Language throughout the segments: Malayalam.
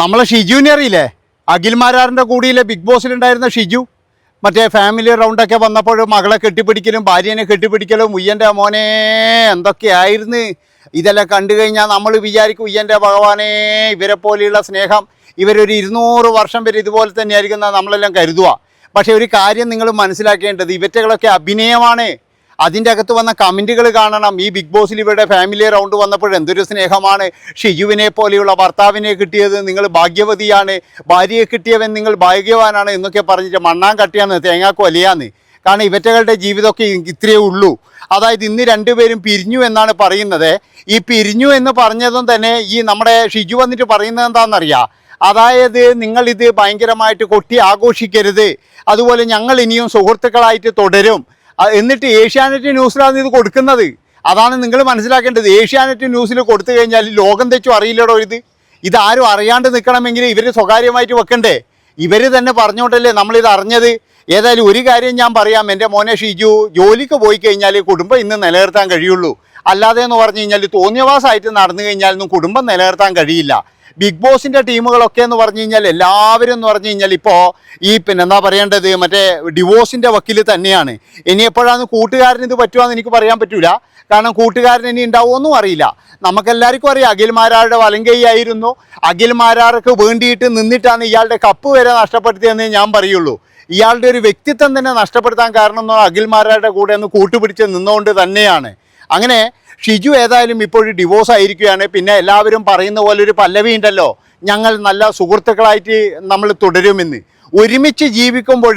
നമ്മളെ ഷിജുവിനെ അറിയില്ലേ? അഖിൽമാരാറിന്റെ കൂടിയിലെ ബിഗ് ബോസിലുണ്ടായിരുന്ന ഷിജു? മറ്റേ ഫാമിലി റൗണ്ടൊക്കെ വന്നപ്പോൾ മകളെ കെട്ടിപ്പിടിക്കലും ഭാര്യനെ കെട്ടിപ്പിടിക്കലും ഉയ്യന്റെ മോനെ എന്തൊക്കെയായിരുന്നു? ഇതെല്ലാം കണ്ടു കഴിഞ്ഞാൽ നമ്മൾ വിചാരിക്കും ഉയ്യന്റെ ഭഗവാനെ ഇവരെ പോലെയുള്ള സ്നേഹം ഇവരൊരു ഇരുന്നൂറ് വർഷം വരെ ഇതുപോലെ തന്നെയായിരിക്കും നമ്മളെല്ലാം കരുതുക. പക്ഷേ ഒരു കാര്യം നിങ്ങൾ മനസ്സിലാക്കേണ്ടത് ഇവറ്റകളൊക്കെ അഭിനയമാണ്. അതിന്റെ അകത്ത് വന്ന കമന്റുകൾ കാണണം. ഈ ബിഗ് ബോസിൽ ഇവരുടെ ഫാമിലി റൗണ്ട് വന്നപ്പോൾ എന്തൊരു സ്നേഹമാണ്. ഷിജുവിനെ പോലെയുള്ള ഭർത്താവിനെ കിട്ടിയത് നിങ്ങൾ ഭാഗ്യവതിയാണ്. ഭാര്യയെ കിട്ടിയവൻ നിങ്ങൾ ഭാഗ്യവാനാണ് എന്നൊക്കെ പറഞ്ഞിട്ട് മണ്ണാൻ കട്ടിയാണ് തേങ്ങാക്കോ അലിയാന്ന്. കാരണം ഇവറ്റകളുടെ ജീവിതമൊക്കെ ഇത്രയേ ഉള്ളൂ. അതായത് ഇന്ന് രണ്ടുപേരും പിരിഞ്ഞു എന്നാണ് പറയുന്നത്. ഈ പിരിഞ്ഞു എന്ന് പറഞ്ഞതും തന്നെ ഈ നമ്മുടെ ഷിജു വന്നിട്ട് പറയുന്നത് എന്താണെന്നറിയാം? അതായത് നിങ്ങളിത് ഭയങ്കരമായിട്ട് കൊട്ടി ആഘോഷിക്കരുത്. അതുപോലെ ഞങ്ങൾ ഇനിയും സുഹൃത്തുക്കളായിട്ട് തുടരും. എന്നിട്ട് ഏഷ്യാനെറ്റ് ന്യൂസിലാണ് ഇത് കൊടുക്കുന്നത്. അതാണ് നിങ്ങൾ മനസ്സിലാക്കേണ്ടത്. ഏഷ്യാനെറ്റ് ന്യൂസിൽ കൊടുത്തു കഴിഞ്ഞാൽ ലോകം തെച്ചും അറിയില്ലടോ ഇത്. ഇതാരും അറിയാണ്ട് നിൽക്കണമെങ്കിൽ ഇവർ സ്വകാര്യമായിട്ട് വെക്കണ്ടേ? ഇവർ തന്നെ പറഞ്ഞോണ്ടല്ലേ നമ്മളിത് അറിഞ്ഞത്? ഏതായാലും ഒരു കാര്യം ഞാൻ പറയാം. എന്റെ മോനെ ഷിജു ജോലിക്ക് പോയി കഴിഞ്ഞാൽ കുടുംബം ഇന്ന് നിലനിർത്താൻ കഴിയുള്ളൂ. അല്ലാതെ എന്ന് പറഞ്ഞു കഴിഞ്ഞാൽ തോന്നിയവാസമായിട്ട് നടന്നു കഴിഞ്ഞാലൊന്നും കുടുംബം നിലനിർത്താൻ കഴിയില്ല. ബിഗ് ബോസിന്റെ ടീമുകളൊക്കെ എന്ന് പറഞ്ഞു കഴിഞ്ഞാൽ എല്ലാവരും എന്ന് പറഞ്ഞു കഴിഞ്ഞാൽ ഇപ്പോൾ ഈ പിന്നെ എന്താ പറയേണ്ടത്? മറ്റേ ഡിവോഴ്സിന്റെ വക്കീൽ തന്നെയാണ്. ഇനി എപ്പോഴാണ് കൂട്ടുകാരൻ ഇത് പറ്റുമെന്ന് എനിക്ക് പറയാൻ പറ്റില്ല കാരണം കൂട്ടുകാരൻ ഇനി ഉണ്ടാവുമെന്നും അറിയില്ല. നമുക്കെല്ലാവർക്കും അറിയാം അഖിൽമാരാരുടെ വലങ്കൈയായിരുന്നു അഖിൽമാരാർക്ക് വേണ്ടിയിട്ട് നിന്നിട്ടാണ് ഇയാളുടെ കപ്പ് വരെ നഷ്ടപ്പെടുത്തിയെന്നേ ഞാൻ പറയുള്ളൂ. ഇയാളുടെ ഒരു വ്യക്തിത്വം തന്നെ നഷ്ടപ്പെടുത്താൻ കാരണം എന്ന് അഖിൽമാരാരുടെ കൂടെ ഒന്ന് കൂട്ടുപിടിച്ച് നിന്നുകൊണ്ട് തന്നെയാണ്. അങ്ങനെ ഷിജു ഏതായാലും ഇപ്പോൾ ഡിവോഴ്സ് ആയിരിക്കുകയാണ്. പിന്നെ എല്ലാവരും പറയുന്ന പോലെ ഒരു പല്ലവി ഉണ്ടല്ലോ. ഞങ്ങൾ നല്ല സുഹൃത്തുക്കളായിട്ട് നമ്മൾ തുടരുമെന്ന്. ഒരുമിച്ച് ജീവിക്കുമ്പോൾ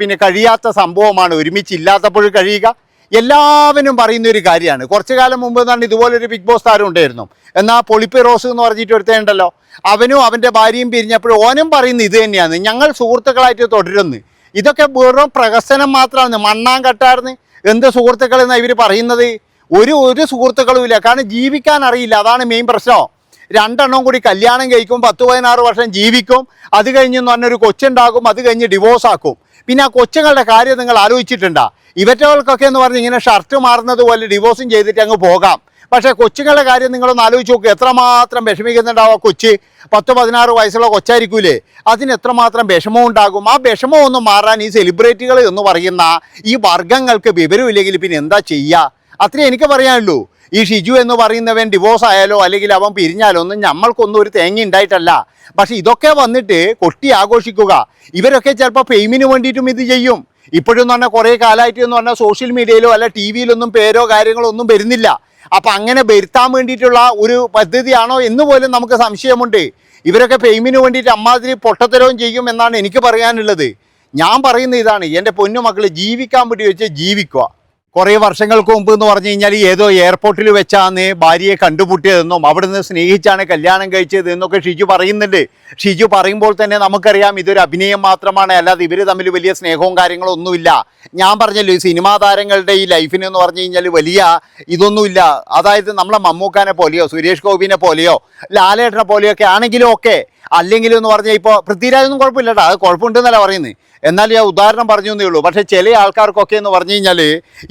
പിന്നെ കഴിയാത്ത സംഭവമാണ്. ഒരുമിച്ച് ഇല്ലാത്തപ്പോൾ കഴിയുക. എല്ലാവരും പറയുന്ന ഒരു കാര്യമാണ്. കുറച്ചു കാലം മുമ്പ് തന്നെ ഇതുപോലൊരു ബിഗ് ബോസ് താരം ഉണ്ടായിരുന്നു. എന്നാൽ പൊളിപ്പി റോസ് എന്ന് പറഞ്ഞിട്ട് ഒരുത്തേണ്ടല്ലോ അവനും അവന്റെ ഭാര്യയും പിരിഞ്ഞപ്പോൾ ഓനും പറയുന്ന ഇത് തന്നെയാണ്. ഞങ്ങൾ സുഹൃത്തുക്കളായിട്ട് തുടരുന്നു. ഇതൊക്കെ വെറും പ്രഹസനം മാത്രമാണ്. മണ്ണാൻ കട്ടാർന്ന് എന്ത് സുഹൃത്തുക്കളെന്നാണ് ഇവർ പറയുന്നത്? ഒരു ഒരു സുഹൃത്തുക്കളും ഇല്ല. കാരണം ജീവിക്കാൻ അറിയില്ല. അതാണ് മെയിൻ പ്രശ്നം. രണ്ടെണ്ണം കൂടി കല്യാണം കഴിക്കും പത്ത് പതിനാറ് വർഷം ജീവിക്കും. അത് കഴിഞ്ഞ് എന്ന് പറഞ്ഞൊരു കൊച്ചുണ്ടാകും അത് കഴിഞ്ഞ് ഡിവോഴ്സ് ആക്കും. പിന്നെ ആ കൊച്ചുങ്ങളുടെ കാര്യം നിങ്ങൾ ആലോചിച്ചിട്ടുണ്ടോ? ഇവറ്റകൾക്കൊക്കെ എന്ന് പറഞ്ഞ് ഇങ്ങനെ ഷർട്ട് മാറുന്നത് പോലെ ഡിവോഴ്സും ചെയ്തിട്ട് അങ്ങ് പോകാം. പക്ഷേ കൊച്ചുങ്ങളുടെ കാര്യം നിങ്ങളൊന്ന് ആലോചിച്ച് നോക്കുക എത്രമാത്രം വിഷമിക്കുന്നുണ്ടാവും ആ കൊച്ച്? പത്ത് പതിനാറ് വയസ്സുള്ള കൊച്ചായിരിക്കൂലേ? അതിന് എത്രമാത്രം വിഷമം ഉണ്ടാകും? ആ വിഷമം ഒന്നും മാറാൻ ഈ സെലിബ്രിറ്റികൾ എന്ന് പറയുന്ന ഈ വർഗങ്ങൾക്ക് വിവരമില്ലെങ്കിൽ പിന്നെ എന്താ ചെയ്യുക അത്രേ എനിക്ക് പറയാനുള്ളൂ. ഈ ഷിജു എന്ന് പറയുന്നവൻ ഡിവോഴ്സ് ആയാലോ അല്ലെങ്കിൽ അവൻ പിരിഞ്ഞാലോ ഒന്നും നമ്മൾക്കൊന്നും ഒരു തേങ്ങ ഉണ്ടായിട്ടല്ല പക്ഷെ ഇതൊക്കെ വന്നിട്ട് കൊട്ടി ആഘോഷിക്കുക. ഇവരൊക്കെ ചിലപ്പോൾ ഫെയിമിന് വേണ്ടിയിട്ടും ഇത് ചെയ്യും. ഇപ്പോഴും പറഞ്ഞാൽ കുറേ കാലമായിട്ട് എന്ന് പറഞ്ഞാൽ സോഷ്യൽ മീഡിയയിലോ അല്ല ടി വിയിലൊന്നും പേരോ കാര്യങ്ങളോ ഒന്നും വരുന്നില്ല. അപ്പം അങ്ങനെ വരുത്താൻ വേണ്ടിയിട്ടുള്ള ഒരു പദ്ധതിയാണോ എന്ന് പോലും നമുക്ക് സംശയമുണ്ട്. ഇവരൊക്കെ ഫെയിമിന് വേണ്ടിയിട്ട് അമ്മാതിരി പൊട്ടത്തരവും ചെയ്യും എന്നാണ് എനിക്ക് പറയാനുള്ളത്. ഞാൻ പറയുന്ന ഇതാണ്. എന്റെ പൊന്നുമക്കൾ ജീവിക്കാൻ വേണ്ടി വെച്ച് ജീവിക്കുക. കുറേ വർഷങ്ങൾക്ക് മുമ്പ് എന്ന് പറഞ്ഞു കഴിഞ്ഞാൽ ഏതോ എയർപോർട്ടിൽ വെച്ചാണ് ഭാര്യയെ കണ്ടുമുട്ടിയതെന്നും അവിടുന്ന് സ്നേഹിച്ചാണ് കല്യാണം കഴിച്ചത് എന്നൊക്കെ ഷിജു പറയുന്നുണ്ട്. ഷിജു പറയുമ്പോൾ തന്നെ നമുക്കറിയാം ഇതൊരു അഭിനയം മാത്രമാണ്. അല്ലാതെ ഇവർ തമ്മിൽ വലിയ സ്നേഹവും കാര്യങ്ങളും ഒന്നുമില്ല ഞാൻ പറഞ്ഞല്ലോ ഈ സിനിമാ താരങ്ങളുടെ ഈ ലൈഫിന് എന്ന് പറഞ്ഞു കഴിഞ്ഞാൽ വലിയ ഇതൊന്നുമില്ല. അതായത് നമ്മളെ മമ്മൂക്കാനെ പോലെയോ സുരേഷ് ഗോപിനെ പോലെയോ ലാലേട്ടനെ പോലെയോ ഒക്കെ ആണെങ്കിലും ഒക്കെ അല്ലെങ്കിലും എന്ന് പറഞ്ഞാൽ ഇപ്പോൾ പൃഥ്വിരാജൊന്നും കുഴപ്പമില്ലട്ടോ അത് കുഴപ്പമുണ്ടെന്നല്ല പറയുന്നത് എന്നാൽ ഞാൻ ഉദാഹരണം പറഞ്ഞു എന്നേ ഉള്ളൂ. പക്ഷേ ചില ആൾക്കാർക്കൊക്കെ എന്ന് പറഞ്ഞു കഴിഞ്ഞാൽ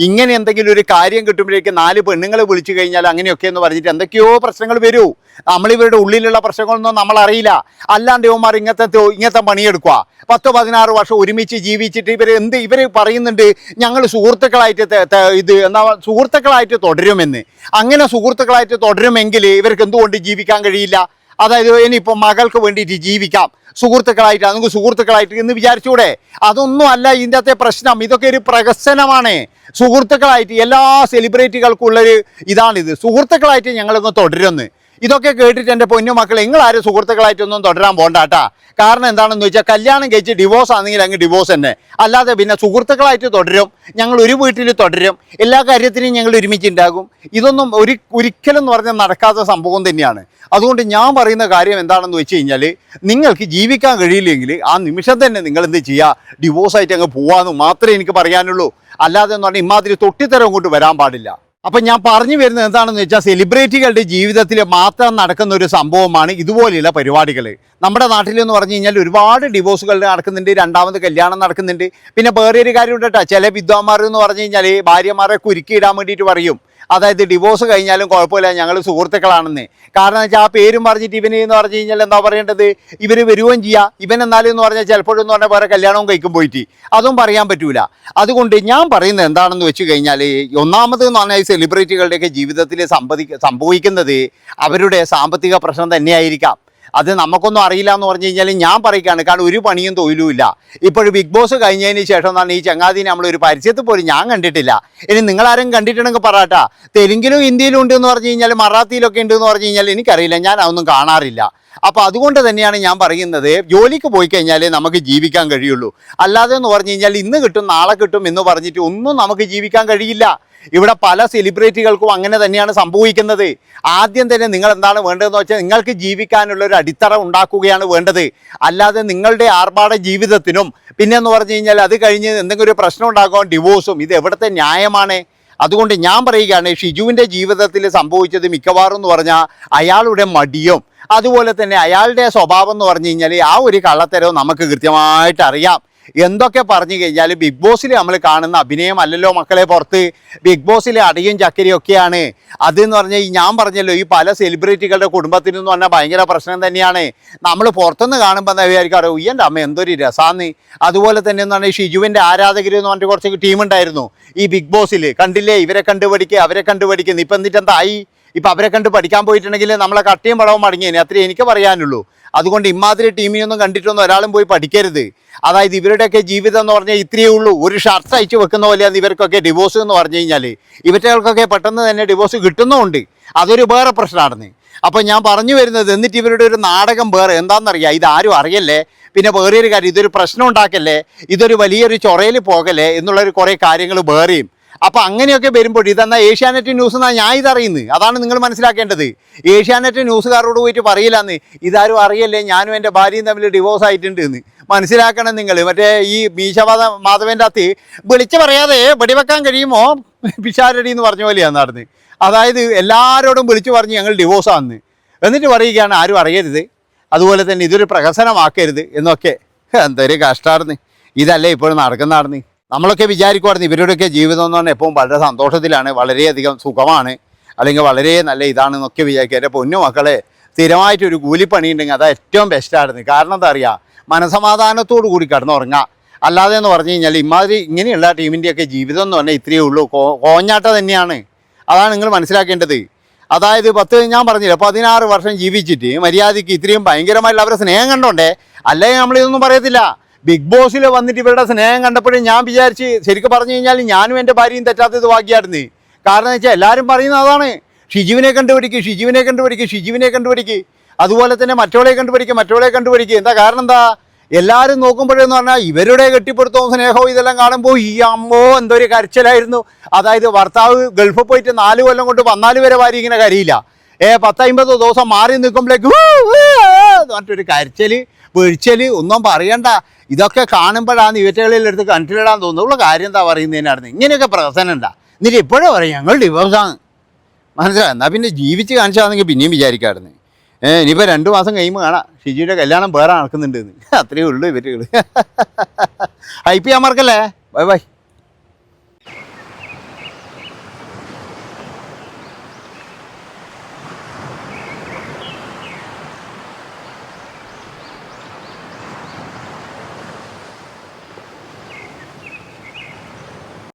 ഇങ്ങനെ എന്തെങ്കിലും ഒരു കാര്യം കിട്ടുമ്പോഴേക്ക് നാല് പെണ്ണുങ്ങളെ വിളിച്ചു കഴിഞ്ഞാൽ അങ്ങനെയൊക്കെ എന്ന് പറഞ്ഞിട്ട് എന്തൊക്കെയോ പ്രശ്നങ്ങൾ വരൂ. നമ്മളിവരുടെ ഉള്ളിലുള്ള പ്രശ്നങ്ങളൊന്നും നമ്മൾ അറിയില്ല അല്ലാണ്ട് ഇവന്മാർ ഇങ്ങനത്തെ ഇങ്ങനത്തെ പണിയെടുക്കുക പത്തോ പതിനാറ് വർഷം ഒരുമിച്ച് ജീവിച്ചിട്ട് ഇവർ എന്ത് ഇവർ പറയുന്നുണ്ട്? ഞങ്ങൾ സുഹൃത്തുക്കളായിട്ട് ഇത് എന്താ സുഹൃത്തുക്കളായിട്ട് തുടരുമെന്ന്. അങ്ങനെ സുഹൃത്തുക്കളായിട്ട് തുടരുമെങ്കിൽ ഇവർക്ക് എന്തുകൊണ്ട് ജീവിക്കാൻ കഴിയില്ല? അതായത് ഇനിയിപ്പോൾ മകൾക്ക് വേണ്ടിയിട്ട് ജീവിക്കാം. സുഹൃത്തുക്കളായിട്ട് നമുക്ക് സുഹൃത്തുക്കളായിട്ട് എന്ന് വിചാരിച്ചൂടെ? അതൊന്നും അല്ല ഇതിന്റെ പ്രശ്നം. ഇതൊക്കെ ഒരു പ്രഹസനമാണ്. സുഹൃത്തുക്കളായിട്ട് എല്ലാ സെലിബ്രിറ്റികൾക്കുള്ളൊരു ഇതാണിത്. സുഹൃത്തുക്കളായിട്ട് ഞങ്ങളൊന്ന് തുടരുന്നു. ഇതൊക്കെ കേട്ടിട്ട് എന്റെ പൊന്നു മക്കൾ നിങ്ങളാരും സുഹൃത്തുക്കളായിട്ടൊന്നും തുടരാൻ പോണ്ടാട്ടാ. കാരണം എന്താണെന്ന് വെച്ചാൽ കല്യാണം കഴിച്ച് ഡിവോഴ്സ് ആണെങ്കിൽ അങ്ങ് ഡിവോഴ്സ് തന്നെ. അല്ലാതെ പിന്നെ സുഹൃത്തുക്കളായിട്ട് തുടരും ഞങ്ങൾ ഒരു വീട്ടിൽ തുടരും എല്ലാ കാര്യത്തിനും ഞങ്ങൾ ഒരുമിച്ചുണ്ടാകും. ഇതൊന്നും ഒരു ഒരിക്കലും എന്ന് പറഞ്ഞാൽ നടക്കാത്ത സംഭവം തന്നെയാണ്. അതുകൊണ്ട് ഞാൻ പറയുന്ന കാര്യം എന്താണെന്ന് വെച്ച് കഴിഞ്ഞാൽ നിങ്ങൾക്ക് ജീവിക്കാൻ കഴിയില്ലെങ്കിൽ ആ നിമിഷം തന്നെ നിങ്ങൾ എന്ത് ചെയ്യുക ഡിവോഴ്സായിട്ട് അങ്ങ് പോകാമെന്ന് മാത്രമേ എനിക്ക് പറയാനുള്ളൂ. അല്ലാതെ എന്ന് പറഞ്ഞാൽ ഇമാതിരി തൊട്ടിത്തരം കൊണ്ട് വരാൻ പാടില്ല. അപ്പം ഞാൻ പറഞ്ഞു വരുന്നത് എന്താണെന്ന് വെച്ചാൽ സെലിബ്രിറ്റികളുടെ ജീവിതത്തിൽ മാത്രം നടക്കുന്ന ഒരു സംഭവമാണ് ഇതുപോലെയുള്ള പരിപാടികൾ നമ്മുടെ നാട്ടിൽ എന്ന് പറഞ്ഞു കഴിഞ്ഞാൽ ഒരുപാട് ഡിവോഴ്സുകൾ നടക്കുന്നുണ്ട് രണ്ടാമത് കല്യാണം നടക്കുന്നുണ്ട്. പിന്നെ വേറെ ഒരു കാര്യം ഉണ്ട് കേട്ടോ ചില വിദ്വാന്മാർ എന്ന് പറഞ്ഞു കഴിഞ്ഞാൽ ഭാര്യമാരെ കുരുക്കിയിടാൻ വേണ്ടിയിട്ട് പറയും. അതായത് ഡിവോഴ്സ് കഴിഞ്ഞാലും കുഴപ്പമില്ല ഞങ്ങൾ സുഹൃത്തുക്കളാണെന്ന്. കാരണം വെച്ചാൽ ആ പേരും പറഞ്ഞിട്ട് ഇവന് എന്ന് പറഞ്ഞു കഴിഞ്ഞാൽ എന്താ പറയേണ്ടത്? ഇവർ വരുകയും ചെയ്യുക ഇവൻ എന്നാലും എന്ന് പറഞ്ഞാൽ ചിലപ്പോഴെന്ന് പറഞ്ഞാൽ വേറെ കല്യാണവും കഴിക്കും പോയിട്ട്. അതും പറയാൻ പറ്റൂല. അതുകൊണ്ട് ഞാൻ പറയുന്നത് എന്താണെന്ന് വെച്ച് കഴിഞ്ഞാൽ ഒന്നാമത് എന്ന് പറഞ്ഞാൽ ഈ സെലിബ്രിറ്റികളുടെയൊക്കെ ജീവിതത്തിൽ സംഭവിക്കുന്നത് അവരുടെ സാമ്പത്തിക പ്രശ്നം തന്നെയായിരിക്കാം. അത് നമുക്കൊന്നും അറിയില്ല എന്ന് പറഞ്ഞു കഴിഞ്ഞാൽ ഞാൻ പറയുകയാണ് കാരണം ഒരു പണിയും തൊഴിലും ഇല്ല. ബിഗ് ബോസ് കഴിഞ്ഞതിന് ശേഷം എന്നാണ് ഈ ചങ്ങാതിനെ നമ്മൾ ഒരു പരിചയത്തിൽ പോലും ഞാൻ കണ്ടിട്ടില്ല. ഇനി നിങ്ങളാരും കണ്ടിട്ടുണ്ടെങ്കിൽ പറയട്ടാ തെലുങ്കിലും ഹിന്ദിയിലും ഉണ്ട് എന്ന് പറഞ്ഞു കഴിഞ്ഞാൽ മറാത്തിയിലൊക്കെ ഉണ്ട് എന്ന് പറഞ്ഞു കഴിഞ്ഞാൽ എനിക്കറിയില്ല ഞാൻ അതൊന്നും കാണാറില്ല. അപ്പോൾ അതുകൊണ്ട് തന്നെയാണ് ഞാൻ പറയുന്നത് ജോലിക്ക് പോയി കഴിഞ്ഞാലേ നമുക്ക് ജീവിക്കാൻ കഴിയുള്ളൂ. അല്ലാതെ എന്ന് പറഞ്ഞു കഴിഞ്ഞാൽ ഇന്ന് കിട്ടും നാളെ കിട്ടും എന്ന് പറഞ്ഞിട്ട് ഒന്നും നമുക്ക് ജീവിക്കാൻ കഴിയില്ല. ഇവിടെ പല സെലിബ്രിറ്റികൾക്കും അങ്ങനെ തന്നെയാണ് സംഭവിക്കുന്നത്. ആദ്യം തന്നെ നിങ്ങൾ എന്താണ് വേണ്ടതെന്ന് വെച്ചാൽ നിങ്ങൾക്ക് ജീവിക്കാനുള്ള ഒരു അടിത്തറ ഉണ്ടാക്കുകയാണ് വേണ്ടത്. അല്ലാതെ നിങ്ങളുടെ ആർഭാട ജീവിതത്തിനും പിന്നെ എന്ന് പറഞ്ഞു കഴിഞ്ഞാൽ അത് കഴിഞ്ഞ് എന്തെങ്കിലും ഒരു പ്രശ്നം ഉണ്ടാകും ഡിവോഴ്സും ഇത് എവിടുത്തെ ന്യായമാണ്? അതുകൊണ്ട് ഞാൻ പറയുകയാണ് ഷിജുവിന്റെ ജീവിതത്തിൽ സംഭവിച്ചത് മിക്കവാറും എന്ന് പറഞ്ഞാൽ അയാളുടെ മടിയും അതുപോലെ തന്നെ അയാളുടെ സ്വഭാവം എന്ന് പറഞ്ഞു കഴിഞ്ഞാൽ ആ ഒരു കള്ളത്തരവും നമുക്ക് കൃത്യമായിട്ട് അറിയാം. എന്തൊക്കെ പറഞ്ഞു കഴിഞ്ഞാൽ ബിഗ് ബോസിൽ നമ്മൾ കാണുന്ന അഭിനയം അല്ലല്ലോ മക്കളെ പുറത്ത്. ബിഗ് ബോസിലെ അടിയും ചക്കരിയും ഒക്കെയാണ്. അതെന്ന് പറഞ്ഞാൽ ഈ ഞാൻ പറഞ്ഞല്ലോ ഈ പല സെലിബ്രിറ്റികളുടെ കുടുംബത്തിൽ എന്ന് പറഞ്ഞാൽ ഭയങ്കര പ്രശ്നം തന്നെയാണ്. നമ്മൾ പുറത്തുനിന്ന് കാണുമ്പോൾ എന്താ വിചാരിക്കും? അറിയോ ഉയ്യന്റെ അമ്മ എന്തൊരു രസാന്ന്. അതുപോലെ തന്നെ എന്ന് പറഞ്ഞാൽ ഷിജുവിന്റെ ആരാധകർ എന്ന് പറഞ്ഞിട്ട് കുറച്ച് ടീമുണ്ടായിരുന്നു ഈ ബിഗ് ബോസിൽ കണ്ടില്ലേ? ഇവരെ കണ്ടുപഠിക്കുക അവരെ കണ്ടുപഠിക്കുന്നു ഇപ്പം എന്നിട്ട് എന്തായി? ഇപ്പം അവരെ കണ്ട് പഠിക്കാൻ പോയിട്ടുണ്ടെങ്കിൽ നമ്മളെ കട്ടിയും പടവും മടങ്ങിയേനെ അത്രേ എനിക്ക് പറയാനുള്ളൂ. അതുകൊണ്ട് ഇമാതിരി ടീമിനൊന്നും കണ്ടിട്ടൊന്നും ഒരാളും പോയി പഠിക്കരുത്. അതായത് ഇവരുടെയൊക്കെ ജീവിതം എന്ന് പറഞ്ഞാൽ ഇത്രയേ ഉള്ളൂ. ഒരു ഷർട്ട് അയച്ചു വെക്കുന്ന പോലെയാണ് ഇവർക്കൊക്കെ ഡിവോഴ്സ് എന്ന് പറഞ്ഞു കഴിഞ്ഞാൽ ഇവറ്റകൾക്കൊക്കെ പെട്ടെന്ന് തന്നെ ഡിവോഴ്സ് കിട്ടുന്നുമുണ്ട്. അതൊരു വേറെ പ്രശ്നമാണെന്ന്. അപ്പോൾ ഞാൻ പറഞ്ഞു വരുന്നത് എന്നിട്ട് ഇവരുടെ ഒരു നാടകം വേറെ എന്താണെന്നറിയാം? ഇതാരും അറിയല്ലേ? പിന്നെ വേറെ ഒരു കാര്യം ഇതൊരു പ്രശ്നം ഉണ്ടാക്കല്ലേ? ഇതൊരു വലിയൊരു ചൊറയിൽ പോകല്ലേ? എന്നുള്ളൊരു കുറേ കാര്യങ്ങൾ വേറെയും. അപ്പോൾ അങ്ങനെയൊക്കെ വരുമ്പോൾ ഇതെന്നാ ഏഷ്യാനെറ്റ് ന്യൂസ് എന്നാണ് ഞാൻ ഇതറിയുന്നത് അതാണ് നിങ്ങൾ മനസ്സിലാക്കേണ്ടത്. ഏഷ്യാനെറ്റ് ന്യൂസുകാരോട് പോയിട്ട് പറയില്ലെന്ന്. ഇതാരും അറിയല്ലേ ഞാനും എന്റെ ഭാര്യയും തമ്മിൽ ഡിവോഴ്സ് ആയിട്ടുണ്ട് എന്ന് മനസ്സിലാക്കണം നിങ്ങൾ മറ്റേ ഈ മീശവാദ മാധവന്റെ അകത്ത് വിളിച്ചു പറയാതെ വെടിവെക്കാൻ കഴിയുമോ? പിഷാരടി എന്ന് പറഞ്ഞ പോലെയാണ് നടന്ന്. അതായത് എല്ലാവരോടും വിളിച്ചു പറഞ്ഞ് ഞങ്ങൾ ഡിവോഴ്സ് ആണെന്ന് എന്നിട്ട് പറയുകയാണ് ആരും അറിയരുത്. അതുപോലെ തന്നെ ഇതൊരു പ്രഹസനമാക്കരുത് എന്നൊക്കെ. എന്തൊരു കഷ്ടമായിരുന്നു ഇതല്ലേ ഇപ്പോഴും നടക്കുന്നതാണെന്ന്. നമ്മളൊക്കെ വിചാരിക്കുമായിരുന്നു ഇവരുടെയൊക്കെ ജീവിതം എന്ന് പറഞ്ഞാൽ എപ്പോഴും വളരെ സന്തോഷത്തിലാണ് വളരെയധികം സുഖമാണ് അല്ലെങ്കിൽ വളരെ നല്ല ഇതാണെന്നൊക്കെ വിചാരിക്കുക എന്റെ പൊന്നു മക്കളെ സ്ഥിരമായിട്ടൊരു കൂലിപ്പണി ഉണ്ടെങ്കിൽ അത് ഏറ്റവും ബെസ്റ്റായിരുന്നു കാരണം എന്താ അറിയുക മനസമാധാനത്തോടു കൂടി കിടന്നുറങ്ങുക അല്ലാതെ എന്ന് പറഞ്ഞു കഴിഞ്ഞാൽ ഇമാതിരി ഇങ്ങനെയുള്ള ടീമിന്റെയൊക്കെ ജീവിതം എന്ന് പറഞ്ഞാൽ ഇത്രയേ ഉള്ളൂ. കോ കോഞ്ഞാട്ട തന്നെയാണ്. അതാണ് നിങ്ങൾ മനസ്സിലാക്കേണ്ടത്. അതായത് പത്ത് ഞാൻ പറഞ്ഞില്ല പതിനാറ് വർഷം ജീവിച്ചിട്ട് മര്യാദയ്ക്ക് ഇത്രയും ഭയങ്കരമായിട്ടുള്ള അവരുടെ സ്നേഹം കണ്ടോണ്ടേ? അല്ലെങ്കിൽ നമ്മളിതൊന്നും പറയത്തില്ല? ബിഗ് ബോസിൽ വന്നിട്ട് ഇവരുടെ സ്നേഹം കണ്ടപ്പോഴും ഞാൻ വിചാരിച്ച് ശരിക്കും പറഞ്ഞു കഴിഞ്ഞാൽ ഞാനും എന്റെ ഭാര്യയും തെറ്റാത്തത് ഭാഗ്യമായിരുന്നു കാരണം എന്ന് വെച്ചാൽ എല്ലാവരും പറയുന്നത് അതാണ്. ഷിജുവിനെ കണ്ടുപിടിക്ക് ഷിജുവിനെ കണ്ടുപിടിക്ക് ഷിജുവിനെ കണ്ടുപിടിക്ക്. അതുപോലെ തന്നെ മറ്റവളെ കണ്ടുപിടിക്ക് മറ്റവളെ കണ്ടുപിടിക്ക്. എന്താ കാരണം എന്താ? എല്ലാവരും നോക്കുമ്പോഴെന്ന് പറഞ്ഞാൽ ഇവരുടെ കെട്ടിപ്പിടുത്തവും സ്നേഹവും ഇതെല്ലാം കാണുമ്പോൾ ഈ അമ്മോ എന്തൊരു കരച്ചിലായിരുന്നു. അതായത് ഭർത്താവ് ഗൾഫിൽ പോയിട്ട് നാല് കൊല്ലം കൊണ്ട് വന്നാലും വരെ ഭാര്യ ഇങ്ങനെ കരിയില്ല. ഏ പത്തമ്പത് ദിവസം മാറി നിൽക്കുമ്പോഴേക്ക് പറഞ്ഞിട്ടൊരു കരച്ചൽ പൊഴിച്ചൽ ഒന്നും പറയണ്ട. ഇതൊക്കെ കാണുമ്പോഴാണ് ഇവറ്റകളിൽ എടുത്ത് കണ്ടിലിടാൻ തോന്നുന്നുള്ള കാര്യം എന്താ പറയുന്നതിനായിരുന്നു ഇങ്ങനെയൊക്കെ പ്രവർത്തനം ഉണ്ടാ. എന്നിട്ട് ഇപ്പോഴും പറയും ഞങ്ങൾ ഡിവോഴ്സാണ് മനസ്സിലായി? എന്നാൽ പിന്നെ ജീവിച്ച് കാണിച്ചാണെങ്കിൽ പിന്നെയും വിചാരിക്കാമായിരുന്നു. ഏഹ് ഇനിയിപ്പോൾ രണ്ട് മാസം കഴിയുമ്പോൾ കാണാം. ഷിജിയുടെ കല്യാണം വേറെ നടക്കുന്നുണ്ട് അത്രയേ ഉള്ളൂ ഇവറ്റുകൾ ഐ പി മറക്കല്ലേ? Bye bye.